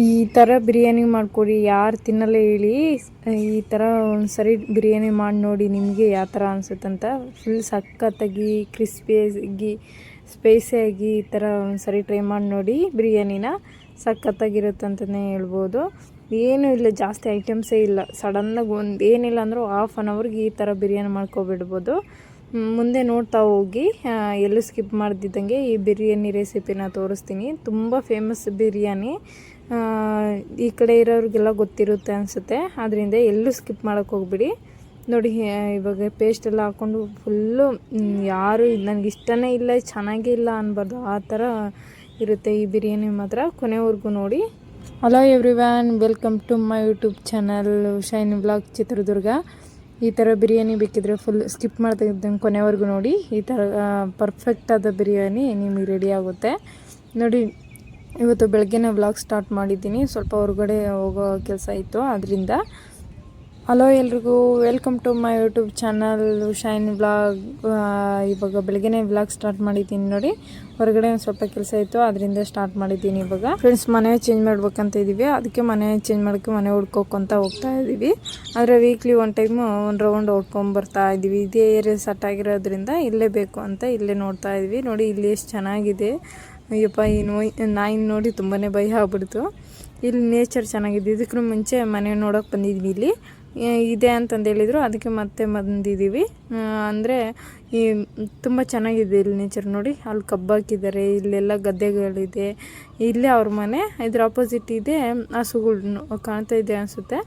ಈ ಥರ ಬಿರಿಯಾನಿ ಮಾಡಿಕೊಡಿ, ಯಾರು ತಿನ್ನಲ್ಲ ಹೇಳಿ, ಈ ಥರ ಒಂದು ಸರಿ ಬಿರಿಯಾನಿ ಮಾಡಿ ನೋಡಿ ನಿಮಗೆ ಯಾವ ಥರ ಅನಿಸುತ್ತಂತ. ಫುಲ್ ಸಖತ್ತಾಗಿ ಕ್ರಿಸ್ಪಿಯಾಗಿ ಸ್ಪೈಸಿಯಾಗಿ ಈ ಥರ ಒಂದು ಸರಿ ಟ್ರೈ ಮಾಡಿ ನೋಡಿ ಬಿರಿಯಾನಿನ. ಸಖತ್ತಾಗಿರುತ್ತಂತಲೇ ಹೇಳ್ಬೋದು. ಏನೂ ಇಲ್ಲ, ಜಾಸ್ತಿ ಐಟಮ್ಸೇ ಇಲ್ಲ. ಸಡನ್ನಾಗಿ ಒಂದು ಏನಿಲ್ಲ ಅಂದರೂ ಹಾಫ್ ಆನ್ ಅವರ್ಗೆ ಈ ಥರ ಬಿರಿಯಾನಿ ಮಾಡ್ಕೊಬಿಡ್ಬೋದು. ಮುಂದೆ ನೋಡ್ತಾ ಹೋಗಿ. ಎಲ್ಲೂ ಸ್ಕಿಪ್ ಮಾಡ್ದಿದ್ದಂಗೆ ಈ ಬಿರಿಯಾನಿ ರೆಸಿಪಿನ ತೋರಿಸ್ತೀನಿ. ತುಂಬ ಫೇಮಸ್ ಬಿರಿಯಾನಿ. ಈ ಕಡೆ ಇರೋರಿಗೆಲ್ಲ ಗೊತ್ತಿರುತ್ತೆ ಅನಿಸುತ್ತೆ. ಆದ್ದರಿಂದ ಎಲ್ಲೂ ಸ್ಕಿಪ್ ಮಾಡೋಕ್ಕೆ ಹೋಗ್ಬಿಡಿ. ನೋಡಿ ಇವಾಗ ಪೇಸ್ಟ್ ಎಲ್ಲ ಹಾಕ್ಕೊಂಡು ಫುಲ್ಲು ಯಾರು ನನಗೆ ಇಷ್ಟನೇ ಇಲ್ಲ, ಚೆನ್ನಾಗೇ ಇಲ್ಲ ಅನ್ಬಾರ್ದು. ಆ ಥರ ಇರುತ್ತೆ ಈ ಬಿರಿಯಾನಿ ಮಾತ್ರ. ಕೊನೆವರೆಗೂ ನೋಡಿ. Hello everyone welcome to my YouTube channel shine blog Chitradurga. ಈ ಥರ ಬಿರಿಯಾನಿ ಬೇಕಿದ್ರೆ ಫುಲ್ ಸ್ಕಿಪ್ ಮಾಡ್ತಾ ಕೊನೆವರೆಗೂ ನೋಡಿ. ಈ ಥರ ಪರ್ಫೆಕ್ಟ್ ಆದ ಬಿರಿಯಾನಿ ನಿಮಗೆ ರೆಡಿ ಆಗುತ್ತೆ. ನೋಡಿ ಇವತ್ತು ಬೆಳಗ್ಗೆನೇ ವ್ಲಾಗ್ ಸ್ಟಾರ್ಟ್ ಮಾಡಿದ್ದೀನಿ. ಸ್ವಲ್ಪ ಹೊರಗಡೆ ಹೋಗೋ ಕೆಲಸ ಇತ್ತು. ಅದರಿಂದ ಹಲೋ ಎಲ್ರಿಗೂ welcome to my YouTube channel shine vlog ಇವಾಗ ಬೆಳಗ್ಗೆನೇ ವ್ಲಾಗ್ ಸ್ಟಾರ್ಟ್ ಮಾಡಿದ್ದೀನಿ ನೋಡಿ. ಹೊರಗಡೆ ಒಂದು ಸ್ವಲ್ಪ ಕೆಲಸ ಇತ್ತು ಅದರಿಂದ ಸ್ಟಾರ್ಟ್ ಮಾಡಿದ್ದೀನಿ ಇವಾಗ. ಫ್ರೆಂಡ್ಸ್ ಮನೆ ಚೇಂಜ್ ಮಾಡ್ಬೇಕಂತ ಇದ್ದೀವಿ ಅದಕ್ಕೆ ಮನೆ ಚೇಂಜ್ ಮಾಡೋಕ್ಕೆ ಮನೆ ಹುಡ್ಕೋಕೊಂತ ಹೋಗ್ತಾ ಇದ್ದೀವಿ ಆದರೆ ವೀಕ್ಲಿ ಒನ್ ಟೈಮು ಒಂದು ರೌಂಡ್ ಹೊಡ್ಕೊಂಬರ್ತಾ ಇದ್ದೀವಿ ಇದೇ ಏರಿಯಾ ಸೆಟ್ ಆಗಿರೋದ್ರಿಂದ ಇಲ್ಲೇ ಬೇಕು ಅಂತ ಇಲ್ಲೇ ನೋಡ್ತಾ ಇದ್ವಿ. ನೋಡಿ, ಇಲ್ಲಿ ಎಷ್ಟು ಚೆನ್ನಾಗಿದೆ. ಅಯ್ಯಪ್ಪ, ಈ ನೋಯ್ ನಾಯಿನ ನೋಡಿ ತುಂಬಾ ಭಯ ಆಗ್ಬಿಡ್ತು. ಇಲ್ಲಿ ನೇಚರ್ ಚೆನ್ನಾಗಿದೆ. ಇದಕ್ಕೂ ಮುಂಚೆ ಮನೆ ನೋಡೋಕೆ ಬಂದಿದ್ವಿ ಇಲ್ಲಿ. ಇದೆ ಅಂತಂದು ಹೇಳಿದರು. ಅದಕ್ಕೆ ಮತ್ತೆ ಬಂದಿದ್ದೀವಿ. ಅಂದರೆ ಈ ತುಂಬ ಚೆನ್ನಾಗಿದೆ ಇಲ್ಲಿ ನೇಚರ್ ನೋಡಿ. ಅಲ್ಲಿ ಕಬ್ಬಾಕಿದ್ದಾರೆ ಇಲ್ಲೆಲ್ಲ ಗದ್ದೆಗಳಿದೆ. ಇಲ್ಲೇ ಅವ್ರ ಮನೆ, ಇದ್ರ ಆಪೋಸಿಟ್ ಇದೆ ಹಸುಗಳು ಕಾಣ್ತಾ ಇದೆ ಅನಿಸುತ್ತೆ.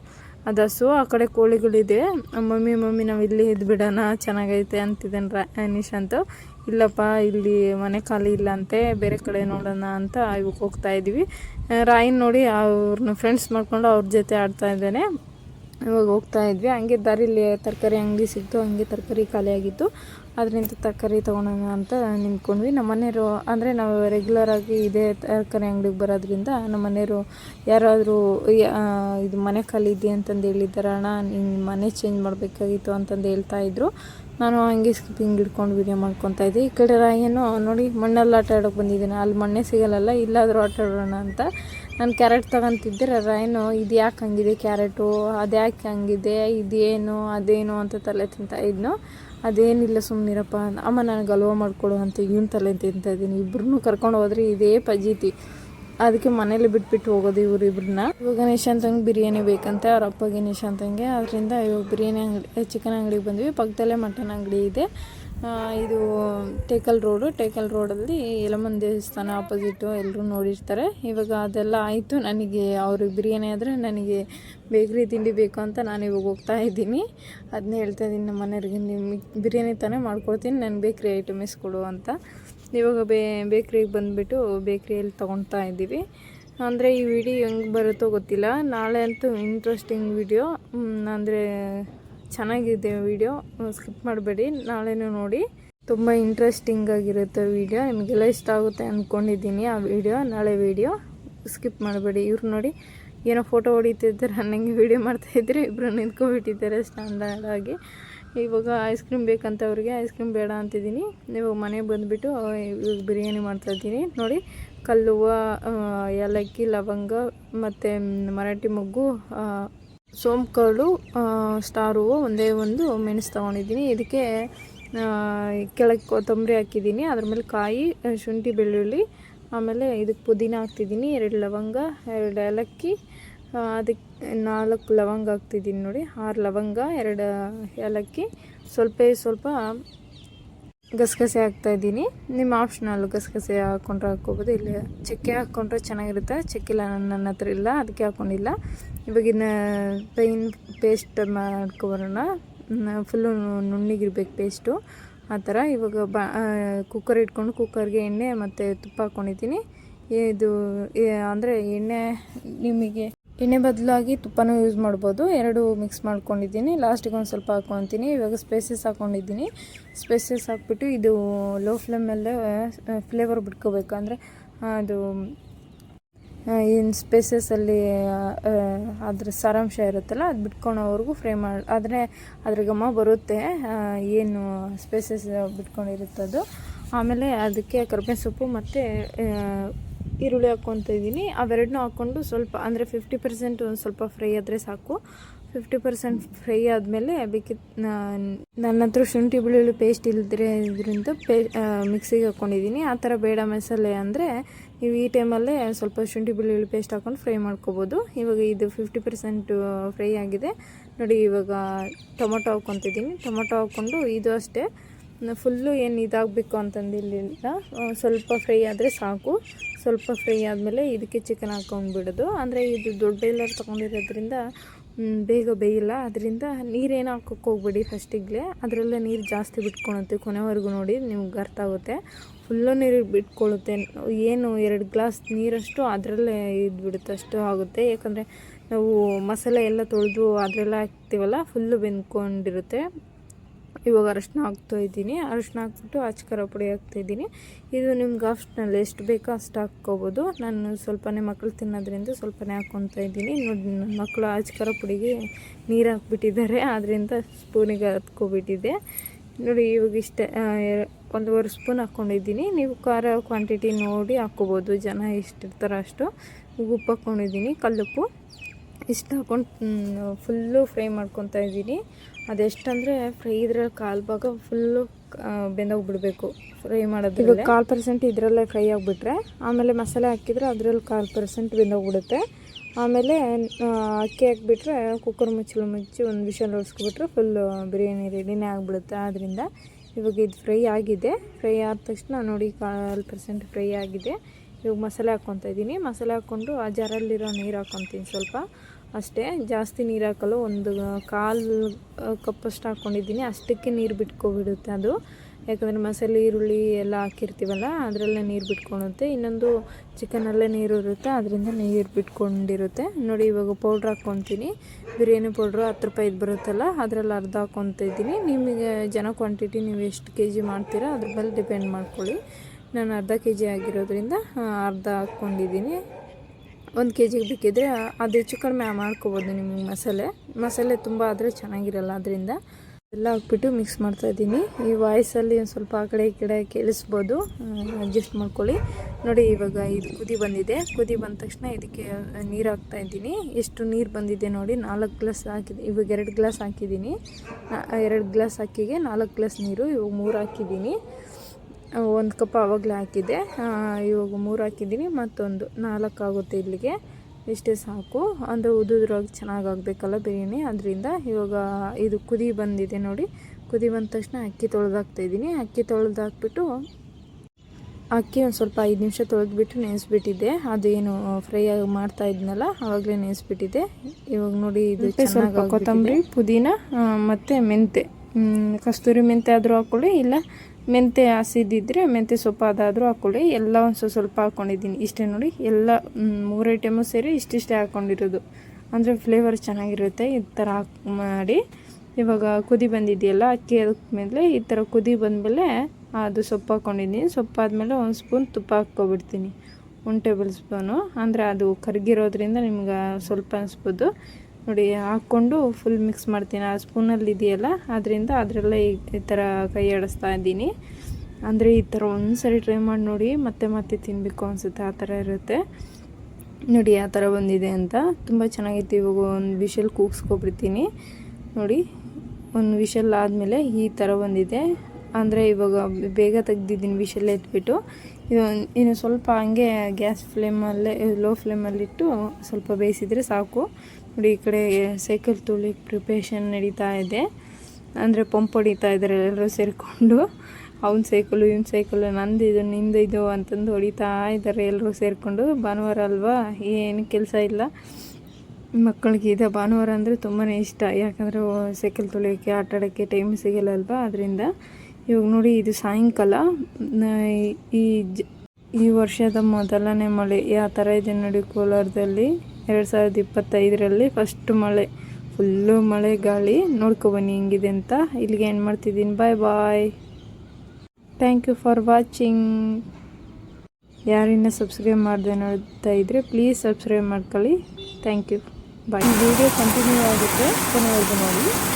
ಅದು ಹಸು, ಆ ಕಡೆ ಕೋಳಿಗಳಿದೆ. ಮಮ್ಮಿ ಮಮ್ಮಿ, ನಾವು ಇಲ್ಲಿ ಇದ್ದು ಬಿಡೋಣ, ಚೆನ್ನಾಗೈತೆ ಅಂತಿದ್ದಾನೆ ರಾ ನಿಶಾಂತು ಇಲ್ಲಪ್ಪ, ಇಲ್ಲಿ ಮನೆ ಖಾಲಿ ಇಲ್ಲ ಅಂತೆ, ಬೇರೆ ಕಡೆ ನೋಡೋಣ ಅಂತ ಇವಕ್ಕೆ ಹೋಗ್ತಾ ಇದ್ದೀವಿ. ರಾಯಿನ ನೋಡಿ ಅವ್ರನ್ನ ಫ್ರೆಂಡ್ಸ್ ಮಾಡಿಕೊಂಡು ಅವ್ರ ಜೊತೆ ಆಡ್ತಾ ಇದ್ದಾನೆ. ಇವಾಗ ಹೋಗ್ತಾ ಇದ್ವಿ. ಹಂಗೆ ದಾರಿಲಿ ತರಕಾರಿ ಅಂಗಡಿ ಸಿಕ್ತು, ಹಂಗೆ ತರಕಾರಿ ಖಾಲಿ ಆಗಿತ್ತು ಅದರಿಂದ ತರಕಾರಿ ತೊಗೊಳೋಣ ಅಂತ ನಿಂತ್ಕೊಂಡ್ವಿ. ನಮ್ಮ ಮನೆಯವರು ಅಂದರೆ ನಾವು ರೆಗ್ಯುಲರಾಗಿ ಇದೇ ತರಕಾರಿ ಅಂಗಡಿಗೆ ಬರೋದ್ರಿಂದ ನಮ್ಮ ಮನೆಯವರು ಯಾರಾದರೂ ಇದು ಮನೆ ಖಾಲಿ ಇದೆ ಅಂತಂದು ಹೇಳಿದ್ದಾರೆ, ಅಣ್ಣ, ನೀನು ಮನೆ ಚೇಂಜ್ ಮಾಡಬೇಕಾಗಿತ್ತು ಅಂತಂದು ಹೇಳ್ತಾ ಇದ್ರು. ನಾನು ಹಂಗೆ ಸ್ಕಿಪ್ಪಿಂಗ್ ಹಿಡ್ಕೊಂಡು ವೀಡಿಯೋ ಮಾಡ್ಕೊತಾ ಇದ್ದೆ. ಈ ಕಡೆ ರಾಯನು ನೋಡಿ, ಮಣ್ಣಲ್ಲಿ ಆಟ ಆಡೋಕೆ ಬಂದಿದ್ದೀನಿ. ಅಲ್ಲಿ ಮಣ್ಣೆ ಸಿಗಲ್ಲಲ್ಲ, ಇಲ್ಲಾದರೂ ಆಟ ಆಡೋಣ ಅಂತ. ನಾನು ಕ್ಯಾರೆಟ್ ತಗೊಂತಿದ್ದರೆ ರಾಯನು ಇದು ಯಾಕೆ ಹಂಗಿದೆ ಕ್ಯಾರೆಟು ಅದು ಯಾಕೆ ಹಂಗಿದೆ? ಇದೇನು? ಅದೇನು? ಅಂತ ತಲೆ ತಿಂತಾ ಇದ್ನು. ಅದೇನಿಲ್ಲ ಸುಮ್ಮನಿರಪ್ಪ ಅಮ್ಮ ನನಗೆ ಹಲ್ವ ಮಾಡಿಕೊಡು ಅಂತ ಇವನ್ ತಲೆ ತಿಂತಾ ಇದ್ದೀನಿ. ಇಬ್ಬರನ್ನೂ ಕರ್ಕೊಂಡು ಹೋದ್ರೆ ಇದೇ ಪಜೀತಿ. ಅದಕ್ಕೆ ಮನೇಲಿ ಬಿಟ್ಬಿಟ್ಟು ಹೋಗೋದು ಇವ್ರು ಇಬ್ಬರನ್ನ ಇವಾಗ ನಿಶಾಂತಂಗೆ ಬಿರಿಯಾನಿ ಬೇಕಂತೆ ಅವ್ರ ಅಪ್ಪಗೆ ನಿಶಾಂತಂಗೆ ಅದರಿಂದ ಇವಾಗ ಬಿರಿಯಾನಿ ಅಂಗಡಿ, ಚಿಕನ್ ಅಂಗಡಿಗೆ ಬಂದ್ವಿ. ಪಕ್ಕದಲ್ಲೇ ಮಟನ್ ಅಂಗಡಿ ಇದೆ. ಇದು ಟೇಕಲ್ ರೋಡು. ಟೇಕಲ್ ರೋಡಲ್ಲಿ ಯಲಮನ್ ದೇವಸ್ಥಾನ ಆಪೋಸಿಟು ಎಲ್ಲರೂ ನೋಡಿರ್ತಾರೆ. ಇವಾಗ ಅದೆಲ್ಲ ಆಯಿತು. ನನಗೆ ಅವ್ರಿಗೆ ಬಿರಿಯಾನಿ ಆದರೆ ನನಗೆ ಬೇಕ್ರಿ ತಿಂಡಿ ಬೇಕು ಅಂತ ನಾನು ಇವಾಗ ಹೋಗ್ತಾ ಇದ್ದೀನಿ. ಅದನ್ನೇ ಹೇಳ್ತಾ ಇದ್ದೀನಿ ನಮ್ಮ ಮನೆಯವ್ರಿಗೆ ನಿಮಗೆ ಬಿರಿಯಾನಿ ತಾನೇ ಮಾಡ್ಕೊಡ್ತೀನಿ. ನಾನು ಬೇಕ್ರಿ ಐಟಮ್ಸ್ ಕೊಡು ಅಂತ. ಇವಾಗ ಬೇಕ್ರಿಗೆ ಬಂದುಬಿಟ್ಟು ಬೇಕ್ರಿಯಲ್ಲಿ ತೊಗೊಳ್ತಾ ಇದ್ದೀವಿ. ಅಂದರೆ ಈ ವಿಡಿಯೋ ಹೆಂಗೆ ಬರುತ್ತೋ ಗೊತ್ತಿಲ್ಲ. ನಾಳೆ ಅಂತೂ ಇಂಟ್ರೆಸ್ಟಿಂಗ್ ವಿಡಿಯೋ ಅಂದರೆ ಚೆನ್ನಾಗಿದೆ ವಿಡಿಯೋ ಸ್ಕಿಪ್ ಮಾಡಬೇಡಿ. ನಾಳೆನೂ ನೋಡಿ. ತುಂಬ ಇಂಟ್ರೆಸ್ಟಿಂಗ್ ಆಗಿರುತ್ತೆ ವಿಡಿಯೋ ನಿಮಗೆಲ್ಲ ಇಷ್ಟ ಆಗುತ್ತೆ ಅಂದ್ಕೊಂಡಿದ್ದೀನಿ ಆ ವಿಡಿಯೋ ನಾಳೆ ವಿಡಿಯೋ ಸ್ಕಿಪ್ ಮಾಡಬೇಡಿ. ಇವ್ರು ನೋಡಿ ಏನೋ ಫೋಟೋ ಹೊಡಿತಿದ್ದಾರೆ. ನನಗೆ ವೀಡಿಯೋ ಮಾಡ್ತಾಯಿದ್ರೆ ಇಬ್ಬರು ನಿಂತ್ಕೊಂಡ್ಬಿಟ್ಟಿದ್ದಾರೆ ಸ್ಟ್ಯಾಂಡರ್ಡ್ ಆಗಿ. ಇವಾಗ ಐಸ್ ಕ್ರೀಮ್ ಬೇಕಂತ ಅವ್ರಿಗೆ ಐಸ್ ಕ್ರೀಮ್ ಬೇಡ ಅಂತಿದ್ದೀನಿ. ಇವಾಗ ಮನೆಗೆ ಬಂದುಬಿಟ್ಟು ಇವಾಗ ಬಿರಿಯಾನಿ ಮಾಡ್ತಾಯಿದ್ದೀನಿ ನೋಡಿ, ಕಲ್ಲುವ ಏಲಕ್ಕಿ, ಲವಂಗ ಮತ್ತು ಮರಾಠಿ ಮೊಗ್ಗು ಸೋಂಪು ಸ್ಟಾರ್ ಹೂವು ಒಂದೇ ಒಂದು ಮೆಣಸು ತೊಗೊಂಡಿದ್ದೀನಿ. ಇದಕ್ಕೆ ಕೆಳಗೆ ಕೊತ್ತಂಬರಿ ಹಾಕಿದ್ದೀನಿ. ಅದ್ರ ಮೇಲೆ ಕಾಯಿ ಶುಂಠಿ ಬೆಳ್ಳುಳ್ಳಿ, ಆಮೇಲೆ ಇದಕ್ಕೆ ಪುದೀನ ಹಾಕ್ತಿದ್ದೀನಿ. ಎರಡು ಲವಂಗ, ಎರಡು ಏಲಕ್ಕಿ ಅದಕ್ಕೆ ನಾಲ್ಕು ಲವಂಗ ಹಾಕ್ತಿದ್ದೀನಿ ನೋಡಿ. ಆರು ಲವಂಗ, ಎರಡು ಏಲಕ್ಕಿ. ಸ್ವಲ್ಪ ಸ್ವಲ್ಪ ಗಸಗಸೆ ಹಾಕ್ತಾಯಿದ್ದೀನಿ ನಿಮ್ಮ ಆಪ್ಷನಲ್ ಗಸಗಸೆ ಹಾಕ್ಕೊಂಡ್ರೆ ಹಾಕ್ಕೋಬೋದು. ಇಲ್ಲ, ಚಕ್ಕೆ ಹಾಕ್ಕೊಂಡ್ರೆ ಚೆನ್ನಾಗಿರುತ್ತೆ. ಚಕ್ಕೆ ನನ್ನ ಹತ್ರ ಇಲ್ಲ, ಅದಕ್ಕೆ ಹಾಕ್ಕೊಂಡಿಲ್ಲ ಇವಾಗಿನ ಪೈನ್ ಪೇಸ್ಟ್ ಮಾಡ್ಕೊಬರೋಣ ಫುಲ್ಲು ನುಣ್ಣಿಗಿರ್ಬೇಕು ಪೇಸ್ಟು ಆ ಥರ ಇವಾಗ ಬ ಕುಕ್ಕರ್ ಇಟ್ಕೊಂಡು ಕುಕ್ಕರ್ಗೆ ಎಣ್ಣೆ ಮತ್ತು ತುಪ್ಪ ಹಾಕ್ಕೊಂಡಿದ್ದೀನಿ ಇದು ಅಂದರೆ ಎಣ್ಣೆ ನಿಮಗೆ, ಎಣ್ಣೆ ಬದಲಾಗಿ ತುಪ್ಪನೂ ಯೂಸ್ ಮಾಡ್ಬೋದು. ಎರಡು ಮಿಕ್ಸ್ ಮಾಡ್ಕೊಂಡಿದ್ದೀನಿ. ಲಾಸ್ಟಿಗೆ ಒಂದು ಸ್ವಲ್ಪ ಹಾಕ್ಕೊತೀನಿ ಇವಾಗ ಸ್ಪೈಸಸ್ ಹಾಕ್ಕೊಂಡಿದ್ದೀನಿ ಸ್ಪೈಸಸ್ ಹಾಕ್ಬಿಟ್ಟು ಇದು ಲೋ ಫ್ಲೇಮಲ್ಲೇ ಫ್ಲೇವರ್ ಬಿಟ್ಕೋಬೇಕು. ಅಂದರೆ ಅದು ಏನು ಸ್ಪೇಸಸಲ್ಲಿ ಅದ್ರ ಸಾರಾಂಶ ಇರುತ್ತಲ್ಲ, ಅದು ಬಿಟ್ಕೊಳೋವರೆಗೂ ಫ್ರೈ ಮಾಡಿ ಆದರೆ ಅದ್ರ ಘಮ ಬರುತ್ತೆ ಏನು ಸ್ಪೇಸಸ್ ಬಿಟ್ಕೊಂಡಿರುತ್ತದು ಆಮೇಲೆ ಅದಕ್ಕೆ ಕರ್ಬೇವಿನ ಸೊಪ್ಪು ಮತ್ತು ಈರುಳ್ಳಿ ಹಾಕ್ಕೊತ ಇದ್ದೀನಿ. ಅವೆರಡನ್ನೂ ಹಾಕ್ಕೊಂಡು ಸ್ವಲ್ಪ, ಅಂದರೆ ಫಿಫ್ಟಿ ಪರ್ಸೆಂಟ್ ಒಂದು ಸ್ವಲ್ಪ ಫ್ರೈ ಆದರೆ ಸಾಕು. ಫಿಫ್ಟಿ ಪರ್ಸೆಂಟ್ ಫ್ರೈ ಆದಮೇಲೆ ಬೇಕಿತ್ತು ನನ್ನ ಹತ್ರ ಶುಂಠಿ, ಬೆಳ್ಳುಳ್ಳಿ ಪೇಸ್ಟ್ ಇಲ್ಲದ್ರೆ ಇದರಿಂದ, ಪೇ ಮಿಕ್ಸಿಗೆ ಹಾಕ್ಕೊಂಡಿದ್ದೀನಿ ಆ ಥರ ಬೇಡ ಮಸಾಲೆ ಅಂದರೆ ನೀವು ಈ ಟೈಮಲ್ಲೇ ಸ್ವಲ್ಪ ಶುಂಠಿ ಬೆಳ್ಳುಳ್ಳಿ ಪೇಸ್ಟ್ ಹಾಕ್ಕೊಂಡು ಫ್ರೈ ಮಾಡ್ಕೋಬೋದು. ಇವಾಗ ಇದು ಫಿಫ್ಟಿ ಪರ್ಸೆಂಟ್ ಫ್ರೈ ಆಗಿದೆ. ನೋಡಿ, ಇವಾಗ ಟೊಮೊಟೊ ಹಾಕ್ಕೊತಿದ್ದೀನಿ. ಟೊಮೊಟೊ ಹಾಕ್ಕೊಂಡು ಇದು ಅಷ್ಟೇ. ಫುಲ್ಲು ಏನು ಇದಾಗಬೇಕು ಅಂತಂದಿಲ್ಲ ಸ್ವಲ್ಪ ಫ್ರೈ ಆದರೆ ಸಾಕು. ಸ್ವಲ್ಪ ಫ್ರೈ ಆದಮೇಲೆ ಇದಕ್ಕೆ ಚಿಕನ್ ಹಾಕೊಂಡ್ಬಿಡೋದು. ಅಂದರೆ ಇದು ದೊಡ್ಡ ಎಲ್ಲರೂ ತೊಗೊಂಡಿರೋದ್ರಿಂದ ಬೇಗ ಬೇಯಿಲ್ಲ. ಅದರಿಂದ ನೀರೇನು ಹಾಕೋಕ್ಕೆ ಹೋಗ್ಬೇಡಿ ಫಸ್ಟಿಗೆ ಅದರಲ್ಲೇ ನೀರು ಜಾಸ್ತಿ ಬಿಟ್ಕೊಳುತ್ತೆ ಕೊನೆವರೆಗೂ ನೋಡಿ, ನಿಮ್ಗೆ ಅರ್ಥ ಆಗುತ್ತೆ. ಫುಲ್ಲು ನೀರು ಬಿಟ್ಕೊಳ್ಳುತ್ತೆ ಏನು ಎರಡು ಗ್ಲಾಸ್ ನೀರಷ್ಟು ಅದರಲ್ಲೇ ಇದು ಬಿಡುತ್ತೆ ಅಷ್ಟು ಆಗುತ್ತೆ. ಯಾಕಂದರೆ ನಾವು ಮಸಾಲೆ ಎಲ್ಲ ತೊಳೆದು ಅದರಲ್ಲೇ ಹಾಕ್ತೀವಲ್ಲ ಫುಲ್ಲು ಬೆಂದ್ಕೊಂಡಿರುತ್ತೆ. ಇವಾಗ ಅರಶಿನ ಹಾಕ್ತಾ ಇದ್ದೀನಿ. ಅರಶಿನ ಹಾಕ್ಬಿಟ್ಟು ಅಚ್ಕರ ಪುಡಿ ಹಾಕ್ತಾ ಇದ್ದೀನಿ. ಇದು ನಿಮ್ಗೆ ಅಷ್ಟಿನಲ್ಲಿ ಎಷ್ಟು ಬೇಕೋ ಅಷ್ಟು ಹಾಕ್ಕೋಬೋದು. ನಾನು ಸ್ವಲ್ಪನೇ ಮಕ್ಕಳು ತಿನ್ನೋದ್ರಿಂದ ಸ್ವಲ್ಪನೇ ಹಾಕ್ಕೊತಾ ಇದ್ದೀನಿ. ನೋಡಿ, ನನ್ನ ಮಕ್ಕಳು ಅಚ್ಕರ ಪುಡಿಗೆ ನೀರು ಹಾಕ್ಬಿಟ್ಟಿದ್ದಾರೆ. ಆದ್ದರಿಂದ ಸ್ಪೂನಿಗೆ ಹತ್ಕೊಬಿಟ್ಟಿದೆ. ನೋಡಿ, ಇವಾಗ ಇಷ್ಟ ಒಂದೂವರೆ ಸ್ಪೂನ್ ಹಾಕ್ಕೊಂಡಿದ್ದೀನಿ. ನೀವು ಖಾರ ಕ್ವಾಂಟಿಟಿ ನೋಡಿ ಹಾಕ್ಕೋಬೋದು. ಜನ ಎಷ್ಟಿರ್ತಾರೋ ಅಷ್ಟು. ಉಪ್ಪು ಹಾಕ್ಕೊಂಡಿದ್ದೀನಿ. ಕಲ್ಲುಪ್ಪು. ಇಷ್ಟು ಹಾಕೊಂಡು ಫುಲ್ಲು ಫ್ರೈ ಮಾಡ್ಕೊತಾ ಇದ್ದೀನಿ. ಅದೆಷ್ಟಂದರೆ ಫ್ರೈ ಇದ್ರಲ್ಲಿ ಕಾಲು ಭಾಗ ಫುಲ್ಲು ಬೆಂದೋಗ್ಬಿಡ್ಬೇಕು ಫ್ರೈ ಮಾಡೋದು ಇವಾಗ ಕಾಲು ಪರ್ಸೆಂಟ್ ಇದರಲ್ಲೇ ಫ್ರೈ ಆಗಿಬಿಟ್ರೆ, ಆಮೇಲೆ ಮಸಾಲೆ ಹಾಕಿದ್ರೆ ಅದರಲ್ಲಿ ಕಾಲು ಪರ್ಸೆಂಟ್ ಬೆಂದೋಗ್ಬಿಡುತ್ತೆ. ಆಮೇಲೆ ಅಕ್ಕಿ ಹಾಕ್ಬಿಟ್ರೆ ಕುಕ್ಕರ್ ಮುಚ್ಚಲು ಮುಚ್ಚಿ ಒಂದು ವಿಷಲ್ ಹೊಡ್ಸ್ಕೊಬಿಟ್ರೆ ಫುಲ್ ಬಿರಿಯಾನಿ ರೆಡಿನೇ ಆಗಿಬಿಡುತ್ತೆ. ಆದ್ದರಿಂದ ಇವಾಗ ಇದು ಫ್ರೈ ಆಗಿದೆ. ಫ್ರೈ ಆದ ತಕ್ಷಣ ನೋಡಿ ಕಾಲು ಪರ್ಸೆಂಟ್ ಫ್ರೈ ಆಗಿದೆ. ಇವಾಗ ಮಸಾಲೆ ಹಾಕ್ಕೊತಾ ಇದ್ದೀನಿ. ಮಸಾಲೆ ಹಾಕ್ಕೊಂಡು ಆ ಜಾರಲ್ಲಿರೋ ನೀರು ಹಾಕ್ಕೊತೀನಿ ಸ್ವಲ್ಪ. ಅಷ್ಟೇ ಜಾಸ್ತಿ ನೀರು ಹಾಕಲು ಒಂದು ಕಾಲು ಕಪ್ಪಷ್ಟು ಹಾಕ್ಕೊಂಡಿದ್ದೀನಿ. ಅಷ್ಟಕ್ಕೆ ನೀರು ಬಿಟ್ಕೊಬಿಡುತ್ತೆ ಅದು. ಯಾಕಂದರೆ ಮಸಾಲೆ, ಈರುಳ್ಳಿ ಎಲ್ಲ ಹಾಕಿರ್ತೀವಲ್ಲ, ಅದರಲ್ಲೇ ನೀರು ಬಿಟ್ಕೊಳುತ್ತೆ. ಇನ್ನೊಂದು ಚಿಕನಲ್ಲೇ ನೀರು ಇರುತ್ತೆ, ಅದರಿಂದ ನೀರು ಬಿಟ್ಕೊಂಡಿರುತ್ತೆ. ನೋಡಿ, ಇವಾಗ ಪೌಡ್ರ್ ಹಾಕ್ಕೊತೀನಿ. ಬಿರಿಯಾನಿ ಪೌಡ್ರು ಹತ್ತು ರೂಪಾಯಿದು ಬರುತ್ತಲ್ಲ, ಅದರಲ್ಲಿ ಅರ್ಧ ಹಾಕ್ಕೊತ ಇದ್ದೀನಿ. ನಿಮಗೆ ಜನ ಕ್ವಾಂಟಿಟಿ ನೀವು ಎಷ್ಟು ಕೆ ಜಿ ಮಾಡ್ತೀರಾ, ಅದ್ರ ಮೇಲೆ ಡಿಪೆಂಡ್ ಮಾಡ್ಕೊಳ್ಳಿ. ನಾನು ಅರ್ಧ ಕೆ ಜಿ ಆಗಿರೋದ್ರಿಂದ ಅರ್ಧ ಹಾಕ್ಕೊಂಡಿದ್ದೀನಿ. ಒಂದು ಕೆ ಜಿಗೆ ಬೇಕಿದ್ರೆ ಅದು ಹೆಚ್ಚು ಕಡಿಮೆ ಮಾಡ್ಕೋಬೋದು ನಿಮಗೆ ಮಸಾಲೆ. ಮಸಾಲೆ ತುಂಬ ಆದರೆ ಚೆನ್ನಾಗಿರಲ್ಲ ಅದರಿಂದ. ಎಲ್ಲ ಹಾಕ್ಬಿಟ್ಟು ಮಿಕ್ಸ್ ಮಾಡ್ತಾ ಇದ್ದೀನಿ. ಈ ವಾಯ್ಸಲ್ಲಿ ಒಂದು ಸ್ವಲ್ಪ ಆ ಕಡೆ ಈ ಕಡೆ ಕೇಳಿಸ್ಬೋದು. ಅಡ್ಜಸ್ಟ್ ಮಾಡ್ಕೊಳ್ಳಿ. ನೋಡಿ, ಇವಾಗ ಇದು ಕುದಿ ಬಂದಿದೆ. ಕುದಿ ಬಂದ ತಕ್ಷಣ ಇದಕ್ಕೆ ನೀರು ಹಾಕ್ತಾ ಇದ್ದೀನಿ. ಎಷ್ಟು ನೀರು ಬಂದಿದೆ ನೋಡಿ, ನಾಲ್ಕು ಗ್ಲಾಸ್ ಹಾಕಿದೆ, ಇವಾಗ ಎರಡು ಗ್ಲಾಸ್ ಹಾಕಿದ್ದೀನಿ. ಎರಡು ಗ್ಲಾಸ್ ಅಕ್ಕಿಗೆ ನಾಲ್ಕು ಗ್ಲಾಸ್ ನೀರು, ಇವಾಗ ಮೂರು ಹಾಕಿದ್ದೀನಿ. ಒಂದು ಕಪ್ ಆವಾಗಲೇ ಹಾಕಿದ್ದೆ. ಇವಾಗ ಮೂರು ಹಾಕಿದ್ದೀನಿ ಮತ್ತೊಂದು ನಾಲ್ಕು ಆಗುತ್ತೆ ಇಲ್ಲಿಗೆ. ಇಷ್ಟೇ ಸಾಕು. ಅಂದರೆ ಉದುದ್ರಾಗಿ ಚೆನ್ನಾಗಿ ಆಗಬೇಕಲ್ಲ ಬಿರಿಯಾನಿ. ಅದರಿಂದ ಇವಾಗ ಇದು ಕುದಿ ಬಂದಿದೆ ನೋಡಿ. ಕುದಿ ಬಂದ ತಕ್ಷಣ ಅಕ್ಕಿ ತೊಳೆದಾಕ್ತಾಯಿದ್ದೀನಿ ಅಕ್ಕಿ ತೊಳೆದಾಕ್ಬಿಟ್ಟು ಅಕ್ಕಿ ಒಂದು ಸ್ವಲ್ಪ ಐದು ನಿಮಿಷ ತೊಳೆದ್ಬಿಟ್ಟು ನೆನೆಸ್ಬಿಟ್ಟಿದ್ದೆ. ಅದೇನು ಫ್ರೈ ಆಗಿ ಮಾಡ್ತಾ ಇದ್ನಲ್ಲ ಆವಾಗಲೇ ನೆನೆಸ್ಬಿಟ್ಟಿದ್ದೆ. ಇವಾಗ ನೋಡಿ ಇದು ಸ್ವಲ್ಪ ಕೊತ್ತಂಬರಿ ಪುದೀನ ಮತ್ತು ಮೆಂತೆ ಕಸ್ತೂರಿ ಮೆಂತೆ ಆದರೂ ಹಾಕ್ಕೊಳ್ಳಿ ಇಲ್ಲ ಮೆಂತೆ ಹಸಿದಿದ್ದರೆ ಮೆಂತೆ ಸೊಪ್ಪು ಅದಾದರೂ ಹಾಕ್ಕೊಳ್ಳಿ ಎಲ್ಲ ಒಂದು ಸ್ವಲ್ಪ ಹಾಕ್ಕೊಂಡಿದ್ದೀನಿ ಇಷ್ಟೇ ನೋಡಿ, ಎಲ್ಲ ಮೂರು ಐಟಮು ಸೇರಿ ಇಷ್ಟಿಷ್ಟೇ ಹಾಕ್ಕೊಂಡಿರೋದು ಅಂದರೆ ಫ್ಲೇವರ್ ಚೆನ್ನಾಗಿರುತ್ತೆ. ಈ ಥರ ಹಾಕಿ, ಮಾಡಿ. ಇವಾಗ ಕುದಿ ಬಂದಿದೆಯಲ್ಲ, ಅಕ್ಕಿ ಮೇಲೆ ಈ ಥರ ಕುದಿ ಬಂದಮೇಲೆ ಅದು ಸೊಪ್ಪು ಹಾಕ್ಕೊಂಡಿದ್ದೀನಿ ಸೊಪ್ಪು ಆದಮೇಲೆ ಒಂದು ಸ್ಪೂನ್ ತುಪ್ಪ ಹಾಕ್ಕೊಬಿಡ್ತೀನಿ. One table spoon. ಅಂದರೆ ಅದು ಕರಗಿರೋದ್ರಿಂದ ನಿಮ್ಗೆ ಸ್ವಲ್ಪ ಅನಿಸ್ಬೋದು. ನೋಡಿ, ಹಾಕ್ಕೊಂಡು ಫುಲ್ ಮಿಕ್ಸ್ ಮಾಡ್ತೀನಿ. ಆ ಸ್ಪೂನಲ್ಲಿ ಇದೆಯಲ್ಲ, ಅದರಿಂದ ಅದರಲ್ಲೇ ಈ ಥರ ಕೈ ಆಡಿಸ್ತಾ ಇದ್ದೀನಿ. ಅಂದರೆ ಈ ಥರ ಒಂದು ಸರಿ ಟ್ರೈ ಮಾಡಿ ನೋಡಿ, ಮತ್ತೆ ಮತ್ತೆ ತಿನ್ನಬೇಕು ಅನಿಸುತ್ತೆ, ಆ ಥರ ಇರುತ್ತೆ. ನೋಡಿ, ಆ ಥರ ಬಂದಿದೆ ಅಂತ. ತುಂಬ ಚೆನ್ನಾಗಿತ್ತು ಇವಾಗ ಒಂದು ವಿಷಲ್ ಕೂಗಿಸ್ಕೊಬಿಡ್ತೀನಿ. ನೋಡಿ, ಒಂದು ವಿಷಲ್ ಆದಮೇಲೆ ಈ ಥರ ಬಂದಿದೆ. ಅಂದರೆ ಇವಾಗ ಬೇಗ ತೆಗ್ದಿದ್ದೀನಿ ವಿಷಲ್ ಎತ್ಬಿಟ್ಟು. ಇನ್ನು ಸ್ವಲ್ಪ ಹಂಗೆ ಗ್ಯಾಸ್ ಫ್ಲೇಮಲ್ಲೇ, ಲೋ ಫ್ಲೇಮಲ್ಲಿಟ್ಟು ಸ್ವಲ್ಪ ಬೇಯಿಸಿದರೆ ಸಾಕು. ನೋಡಿ, ಈ ಕಡೆ ಸೈಕಲ್ ತುಳಿಕ್ ಪ್ರಿಪ್ರೇಷನ್ ನಡೀತಾ ಇದೆ. ಅಂದರೆ ಪಂಪ್ ಹೊಡಿತಾ ಇದ್ದಾರೆ ಎಲ್ಲರೂ ಸೇರಿಕೊಂಡು. ಅವ್ನ ಸೈಕಲು, ಇವ್ನ ಸೈಕಲು, ನಂದು ಇದು, ನಿಂದು ಇದು ಅಂತಂದು ಹೊಡಿತಾ ಇದ್ದಾರೆ ಎಲ್ಲರೂ ಸೇರಿಕೊಂಡು. ಭಾನುವಾರ ಅಲ್ವಾ? ಏನು ಕೆಲಸ ಇಲ್ಲ. ಮಕ್ಕಳಿಗೆ ಇದೆ ಭಾನುವಾರ ಅಂದರೆ ತುಂಬಾ ಇಷ್ಟ. ಯಾಕಂದರೆ ಸೈಕಲ್ ತೊಳೆಯೋಕ್ಕೆ ಆಟ ಆಡೋಕ್ಕೆ ಟೈಮ್ ಸಿಗಲ್ಲ ಅಲ್ವಾ? ಅದರಿಂದ ಇವಾಗ ನೋಡಿ, ಇದು ಸಾಯಂಕಾಲ. ಈ ಈ ವರ್ಷದ ಮೊದಲನೇ ಮಳೆ. ಯಾವ ಥರ ಇದೆ ನೋಡಿ ಕೋಲಾರದಲ್ಲಿ. ಎರಡು ಸಾವಿರದ ಇಪ್ಪತ್ತೈದರಲ್ಲಿ ಫಸ್ಟ್ ಮಳೆ. ಫುಲ್ಲು ಮಳೆ ಗಾಳಿ. ನೋಡ್ಕೊಬನ್ನಿ ಹೆಂಗಿದೆ ಅಂತ. ಇಲ್ಲಿಗೆ ಏನು ಮಾಡ್ತಿದ್ದೀನಿ? Bye bye thank you for watching ಯಾರಿನ್ನ subscribe ಮಾಡಿದೆ ನೋಡ್ತಾ ಇದ್ದರೆ ಪ್ಲೀಸ್ ಸಬ್ಸ್ಕ್ರೈಬ್ ಮಾಡ್ಕೊಳ್ಳಿ. Thank you bye video continue ಆಗುತ್ತೆ. ಕೊನೆವರೆಗೂ ನೋಡಿ.